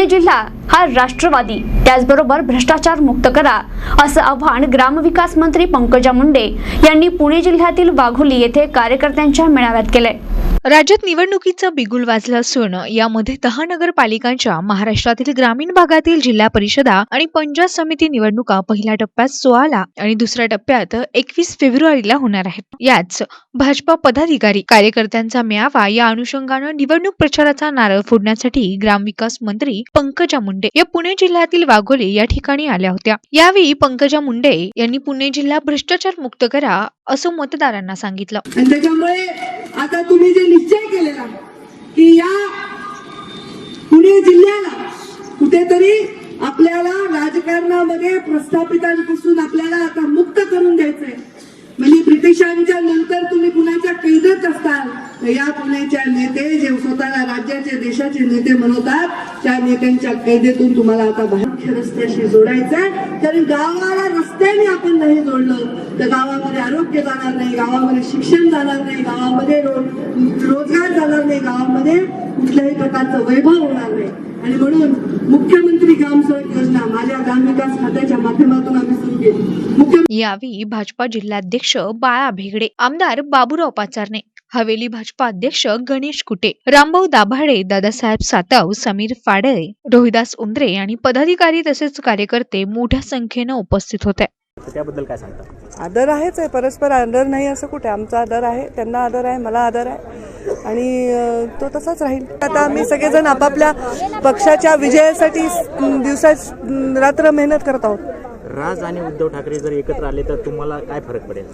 पुणे जिल्हा हा राष्ट्रवादी. त्याचबरोबर भ्रष्टाचार मुक्त करा असं आव्हान ग्रामविकास मंत्री पंकजा मुंडे यांनी पुणे जिल्ह्यातील वाघोली येथे कार्यकर्त्यांच्या मेळाव्यात केलंय. राज्यात निवडणुकीचं बिगुल वाजलं असून यामध्ये दहा नगरपालिकांच्या महाराष्ट्रातील ग्रामीण भागातील जिल्हा परिषदा आणि पंचायत समिती निवडणुका पहिल्या टप्प्यात सोळाला आणि दुसऱ्या टप्प्यात एकवीस फेब्रुवारीला होणार आहेत. याच भाजपा पदाधिकारी कार्यकर्त्यांचा मेळावा या अनुषंगानं निवडणूक प्रचाराचा नारळ फोडण्यासाठी ग्रामविकास मंत्री पंकजा मुंडे या पुणे जिल्ह्यातील वाघोली या ठिकाणी आल्या होत्या. यावेळी पंकजा मुंडे यांनी पुणे जिल्हा भ्रष्टाचार मुक्त करा असं मतदारांना सांगितलं. त्याच्यामुळे आता तुम्ही जे निश्चय केलेला की या पुणे जिल्ह्याला कुठेतरी आपल्याला राजकारणामध्ये प्रस्थापितांपासून आपल्याला आता मुक्त करून द्यायचंय. म्हणजे ब्रिटिशांच्या नंतर तुम्ही पुण्याच्या कैदेत असताल तर या पुण्याच्या नेते जे स्वतःला राज्याचे देशाचे नेते म्हणतात त्या नेत्यांच्या कैदेतून तुम्हाला आता बाहेर मुख्य रस्त्याशी जोडायचंय कारण गावाला रस्त्याने आपण नाही जोडलं तर गावामध्ये आरोग्य जाणार नाही गावामध्ये शिक्षण जाणार नाही गावामध्ये रोजगार जाणार नाही गावामध्ये कुठल्याही प्रकारचं वैभव होणार नाही. आणि म्हणून मुख्यमंत्री ग्राम सडक योजना माझ्या ग्रामविकास खात्याच्या माध्यमातून आम्ही सुरू केली. मुख्य यावेळी भाजपा जिल्हाध्यक्ष बाळा भेगडे आमदार बाबूराव पाचारणे हवेली भाजपा अध्यक्ष गणेश कुटे रामभाऊ दाभाडे दादासाहेब सातव समीर फाडळे रोहिदास उंद्रे आणि पदाधिकारी तसेच कार्यकर्ते मोठ्या संख्येनं उपस्थित होते. त्याबद्दल काय सांगता? आदर आहेच आहे परस्पर आदर नाही असं कुठे? आमचा आदर आहे त्यांना आदर आहे मला आदर आहे. आणि तो तसाच राहील. आता आम्ही सगळेजण आपापल्या पक्षाच्या विजयासाठी दिवसाच रात्र मेहनत करत आहोत. राज आणि उद्धव ठाकरे जर एकत्र आले तर तुम्हाला काय फरक पडेल?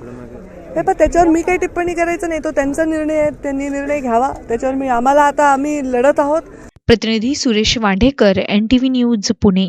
हे पण त्याच्यावर मी काही टिप्पणी करायचं नाही. तो त्यांचा निर्णय आहे त्यांनी निर्णय घ्यावा. त्याच्यावर मी आम्हाला आता आम्ही लढत आहोत. प्रतिनिधी सुरेश वांढेकर एन न्यूज पुणे.